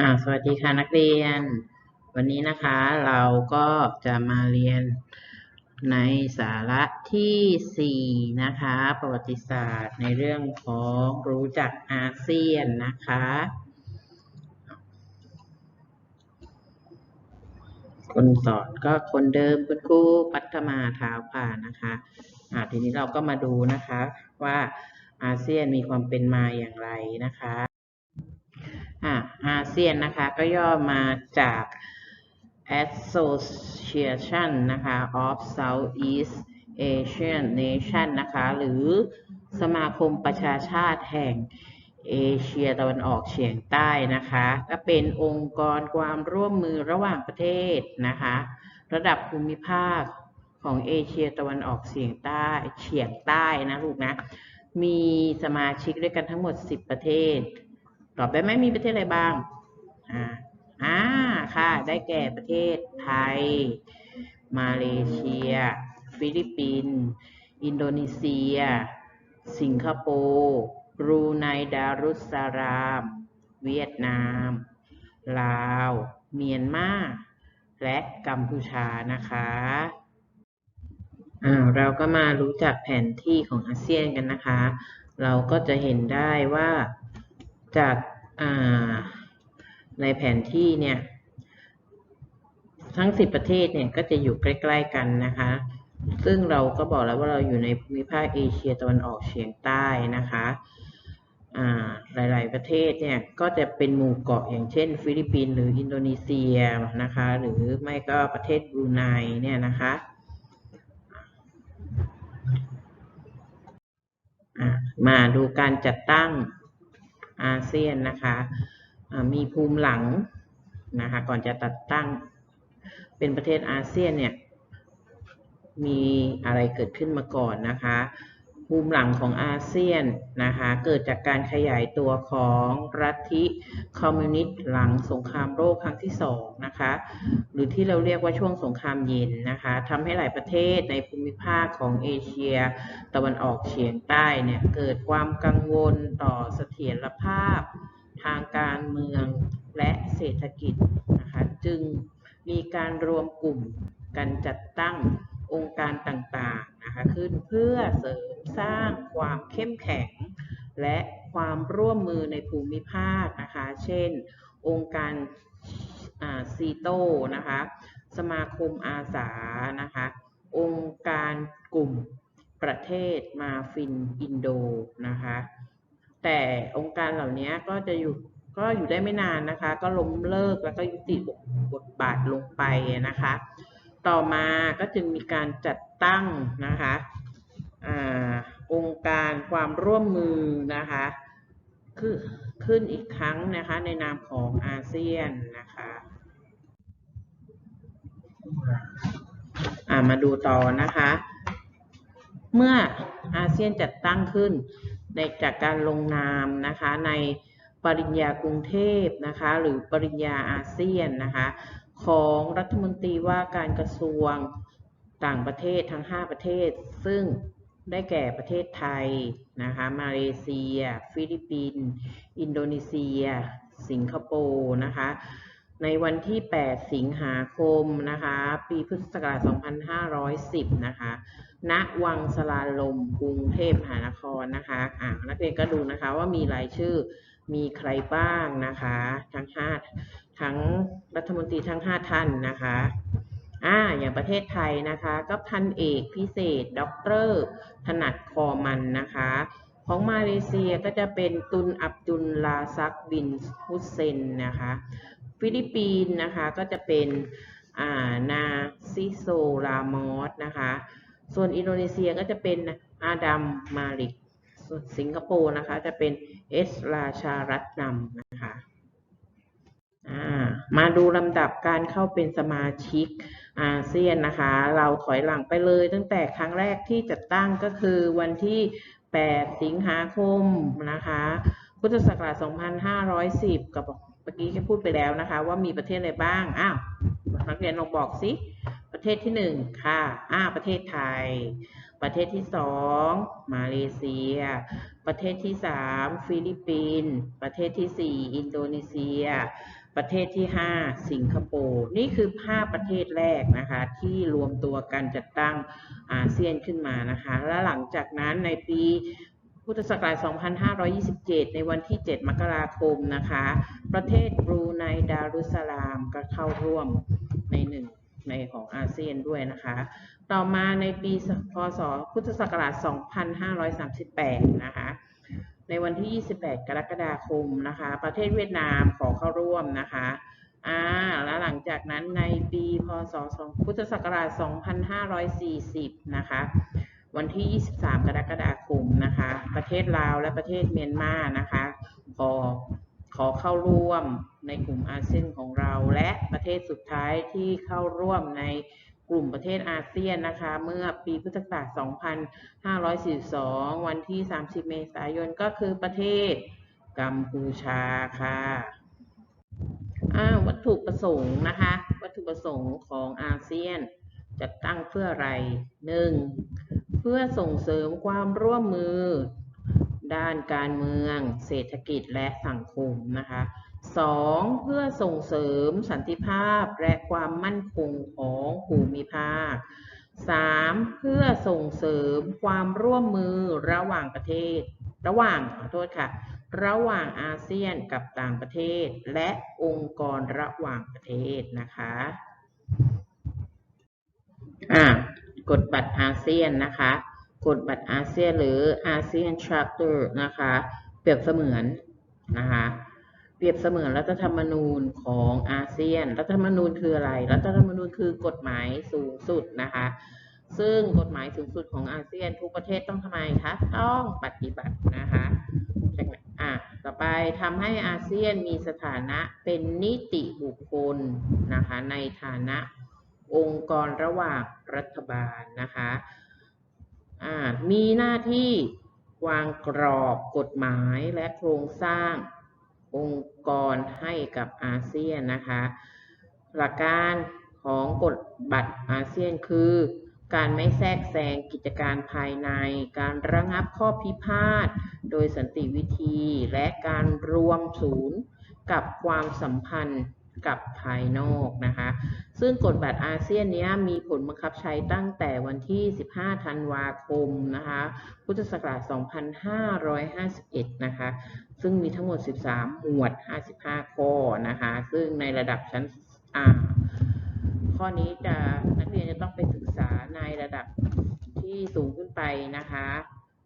อ่าสวัสดีค่ะนักเรียน วันนี้นะคะเราก็จะมาเรียนในสาระที่ 4 นะคะ ประวัติศาสตร์ในเรื่องของรู้จักอาเซียนนะคะ คนสอนก็คนเดิมคุณครูปัทมาเท้าผ่านะคะอ่าทีนี้เราก็มาดูนะคะว่าอาเซียนมีความเป็นมาอย่างไรนะคะ อ่าอาเซียนนะคะก็ย่อมาจาก Association นะคะ of Southeast Asian Nation นะคะหรือสมาคมประชาชาติแห่งเอเชียตะวันออกเฉียงใต้นะคะก็เป็นองค์กรความร่วมมือระหว่างประเทศนะคะระดับภูมิภาคของเอเชียตะวันออกเฉียงใต้เฉียงใต้นะลูกนะมีสมาชิกด้วยกันทั้งหมด 10 ประเทศ ตอบได้ไหมมีประเทศอะไรบ้าง อ่า อ่า ค่ะ ได้แก่ประเทศไทย มาเลเซีย ฟิลิปปินส์ อินโดนีเซีย สิงคโปร์บรูไนดารุสสลาม เวียดนาม ลาว เมียนมา และกัมพูชานะคะอ่าเราก็มารู้จักแผนที่ของอาเซียนกันนะคะ เราก็จะเห็นได้ว่า จากในแผนที่เนี่ยทั้ง 10 ประเทศเนี่ยก็จะอยู่ใกล้ๆกันนะคะ ซึ่งเราก็บอกแล้วว่าเราอยู่ในภูมิภาคเอเชียตะวันออกเฉียงใต้นะคะหลายๆประเทศเนี่ยก็จะเป็นหมู่เกาะอย่างเช่น ฟิลิปปินส์หรืออินโดนีเซียนะคะหรือไม่ก็ประเทศบรูไนเนี่ยนะคะมาดูการจัดตั้ง อาเซียนนะคะมีภูมิหลังนะคะก่อนจะตัดตั้งเป็นประเทศอาเซียนเนี่ยมีอะไรเกิดขึ้นมาก่อนนะคะ ภูมิหลังของอาเซียนนะคะเกิดจากการขยายตัวของรัฐิคอมมิวนิสต์หลังสงครามโลกครั้งที่สองนะคะหรือที่เราเรียกว่าช่วงสงครามเย็นนะคะทำให้หลายประเทศในภูมิภาคของเอเชีย ตะวันออกเฉียงใต้เนี่ยเกิดความกังวลต่อเสถียรภาพ ทางการเมืองและเศรษฐกิจนะคะจึงมีการรวมกลุ่มกันจัดตั้งองค์การต่างๆนะคะขึ้นเพื่อเสริม สร้างความเข้มแข็ง และความร่วมมือในภูมิภาคนะคะ เช่น องค์การซีโตนะคะ สมาคมอาสานะคะ องค์การกลุ่มประเทศมาฟินอินโดนะคะ แต่องค์การเหล่านี้ก็จะอยู่ก็อยู่ได้ไม่นานนะคะ ก็ล้มเลิกแล้วก็ยุติบทบาทลงไปนะคะ ต่อมาก็จึงมีการจัดตั้งนะคะ อองค์การความร่วมมือนะคะคือขึ้นอีกครั้งนะคะในนามของอาเซียนนะคะมาดูต่อนะคะ เมื่ออาเซียนจัดตั้งขึ้นในจากการลงนามนะคะในปริญญากรุงเทพนะคะหรือปริญญาอาเซียนนะคะของรัฐมนตรีว่าการกระทรวงต่างประเทศทั้ง 5 ประเทศ ซึ่ง ได้แก่ประเทศไทยนะคะมาเลเซีย ฟิลิปปินส์อินโดนีเซีย สิงคโปร์นะคะในวันที่ 8 สิงหาคมนะคะ ปีพุทธศักราช 2510 นะคะ ณ วังสลาลม กรุงเทพมหานครนะคะอ่านักเรียนก็ดูนะคะว่ามีรายชื่อ มีใครบ้างนะคะ ทั้งห้าทั้งรัฐมนตรีทั้ง 5 ท่านนะคะ อ่าอย่างประเทศไทยนะคะ ก็พันเอกพิเศษด็อกเตอร์ถนัดคอมันนะคะ ของมาเลเซียก็จะเป็นตุนอับดุลลาซักบินฮุเซนนะคะ ฟิลิปปินส์นะคะก็จะเป็นนาซิโซลามอสนะคะ ส่วนอินโดนีเซียก็จะเป็นอาดัมมาลิกส่วนสิงคโปร์นะคะจะเป็นเอสราชารัตนำนะคะ มาดูลำดับการเข้าเป็นสมาชิกอาเซียนนะคะ เราถอยหลังไปเลย ตั้งแต่ครั้งแรกที่จัดตั้งก็คือวันที่ 8 สิงหาคมนะคะ พุทธศักราช 2510 กับเมื่อกี้แค่พูดไปแล้วนะคะ ว่ามีประเทศอะไรบ้าง อ้าวนักเรียนลองบอกสิ ประเทศที่หนึ่งค่ะ อ้าประเทศไทย ประเทศที่สองมาเลเซีย ประเทศที่สามฟิลิปปินส์ ประเทศที่สี่อินโดนีเซีย ประเทศที่ 5 สิงคโปร์นี่คือภาพประเทศแรกนะคะที่รวมตัวกันจัดตั้งอาเซียนขึ้นมานะคะและหลังจากนั้นในปีพุทธศักราช 2527 ในวันที่ 7 มกราคมนะคะ ประเทศบรูไนดารุสสลามก็เข้าร่วมในหนึ่งในของอาเซียนด้วยนะคะ ต่อมาในปีพศพุทธศักราช 2538 นะคะ ในวันที่ 28 กรกฎาคมนะคะ ประเทศเวียดนามขอเข้าร่วมนะคะอ่าแล้วหลังจากนั้นในปีพศพุทธศักราช 2540 นะคะ วันที่ 23 กรกฎาคมนะคะ ประเทศลาวและประเทศเมียนมานะคะขอขอเข้าร่วมในกลุ่มอาเซียนของเรา และประเทศสุดท้ายที่เข้าร่วมใน กลุ่มประเทศอาเซียนนะคะ เมื่อปีพุทธศักราช 2542 วันที่ 30 เมษายนก็คือประเทศกัมพูชาค่ะวัตถุประสงค์นะคะ วัตถุประสงค์ของอาเซียนจัดตั้งเพื่ออะไร 1. เพื่อส่งเสริมความร่วมมือ ด้านการเมือง เศรษฐกิจและสังคมนะคะ 2. เพื่อส่งเสริมสันติภาพและความมั่นคงของภูมิภาค 3. เพื่อส่งเสริมความร่วมมือระหว่างประเทศ ระหว่างขอโทษค่ะ ระหว่างอาเซียนกับต่างประเทศ และองค์กรระหว่างประเทศนะคะอ่ากฎบัตรอาเซียนนะคะกฎบัตรอาเซียนหรืออาเซียน Charter นะคะ เปรียบเสมือนนะคะ เปรียบเสมือนรัฐธรรมนูญของอาเซียน รัฐธรรมนูญคืออะไร รัฐธรรมนูญคือกฎหมายสูงสุดนะคะ ซึ่งกฎหมายสูงสุดของอาเซียนทุกประเทศต้องทำไมคะ ต้องปฏิบัตินะคะอะต่อไปทำให้อาเซียนมีสถานะเป็นนิติบุคคลนะคะ ในฐานะองค์กรระหว่างรัฐบาลนะคะมีหน้าที่วางกรอบกฎหมายและโครงสร้าง องค์กรให้กับอาเซียนนะคะ หลักการของกฎบัตรอาเซียนคือ การไม่แทรกแซงกิจการภายใน การระงับข้อพิพาทโดยสันติวิธี และการรวมศูนย์กับความสัมพันธ์ กับภายนอกนะคะ ซึ่งกฎบัตรอาเซียนนี้มีผลบังคับใช้ตั้งแต่วันที่ 15 ธันวาคมนะคะ พุทธศักราช 2551 นะคะ ซึ่งมีทั้งหมด 13 หมวด 55 ข้อนะคะ ซึ่งในระดับชั้นอ่าข้อนี้จะนักเรียนจะต้องไปศึกษาในระดับที่สูงขึ้นไปนะคะ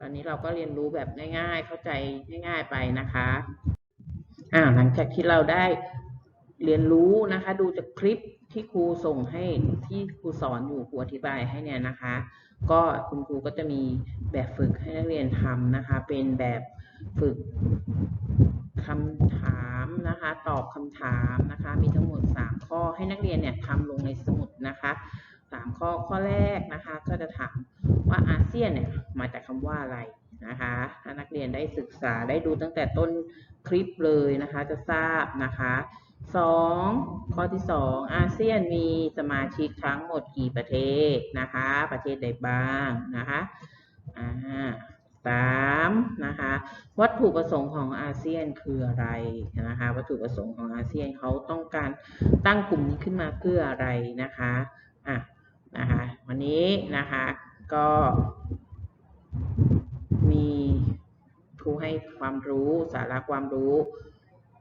ตอนนี้เราก็เรียนรู้แบบง่ายๆ เข้าใจง่าย ๆไปนะคะอ่าหลังจากที่เราได้ เรียนรู้นะคะ ดูจากคลิปที่ครูส่งให้ที่ครูสอนอยู่ครูอธิบายให้เนี่ยนะคะ ก็คุณครูก็จะมีแบบฝึกให้นักเรียนทำนะคะ เป็นแบบฝึกคำถามนะคะ ตอบคำถามนะคะ มีทั้งหมด 3 ข้อให้นักเรียนเนี่ยทำลงในสมุดนะคะ3ข้อข้อแรกนะคะ ก็จะถามว่าอาเซียนเนี่ยมาจากคำว่าอะไรนะคะถ้านักเรียนได้ศึกษาได้ดูตั้งแต่ต้นคลิปเลยนะคะ จะทราบนะคะ สองข้อที่สองอาเซียนมีสมาชิกทั้งหมดกี่ประเทศนะคะ ประเทศใดบ้างนะคะอ่าสามนะคะวัตถุประสงค์ของอาเซียนคืออะไรนะคะวัตถุประสงค์ของอาเซียนเขาต้องการตั้งกลุ่มนี้ขึ้นมาเพื่ออะไรนะคะอะนะคะวันนี้นะคะก็มีครูให้ความรู้สาระความรู้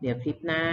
เดี๋ยวคลิปหน้า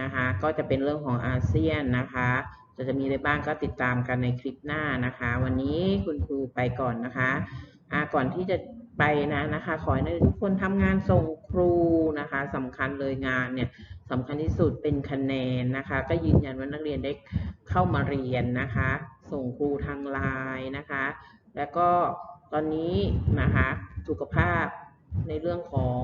นะคะก็จะเป็นเรื่องของอาเซียนนะคะจะจะมีอะไรบ้างก็ติดตามกันในคลิปหน้านะคะ วันนี้คุณครูไปก่อนนะคะะก่อนที่จะไปนะนะคะ ขอให้ทุกคนทำงานส่งครูนะคะสำคัญเลยงานเนี่ยสำคัญที่สุดเป็นคะแนนนะคะ ก็ยืนยันว่านักเรียนได้เข้ามาเรียนนะคะ ส่งครูทางไลน์นะคะ แล้วก็ตอนนี้นะคะสุขภาพในเรื่องของ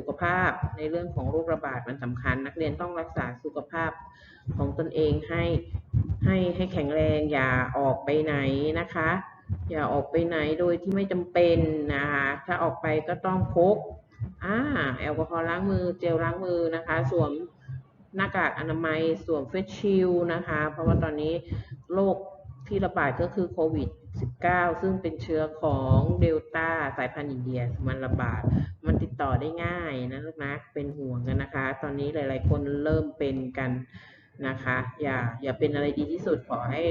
สุขภาพในเรื่องของโรคระบาดมันสำคัญ นักเรียนต้องรักษาสุขภาพของตนเองให้ให้ให้แข็งแรงอย่าออกไปไหนนะคะ อย่าออกไปไหนโดยที่ไม่จำเป็นนะคะถ้าออกไปก็ต้องพกอ่าแอลกอฮอล์ล้างมือเจลล้างมือนะคะ สวมหน้ากากอนามัยสวมเฟสชิลนะคะ เพราะว่าตอนนี้โรคที่ระบาดก็คือโควิด -19 ซึ่งเป็นเชื้อของเดลต้าสายพันธุ์อินเดียมันระบาด มันติดต่อได้ง่ายนะลูกนะเป็นห่วงกันนะคะ ตอนนี้หลายๆ คนเริ่มเป็นกันนะคะ อย่าอย่าเป็นอะไรดีที่สุดขอให้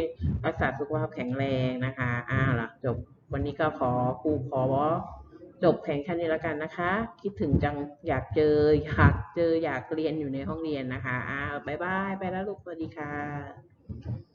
รักษาสุขภาพแข็งแรงนะคะอ้าวล่ะจบวันนี้ก็ขอครูขอจบแข่งแค่นี้แล้วกันนะคะ คิดถึงจังอยากเจออยากเจออยากเรียนอยู่ในห้องเรียนนะคะอ้าวบายบายไปแล้วลูกสวัสดีค่ะ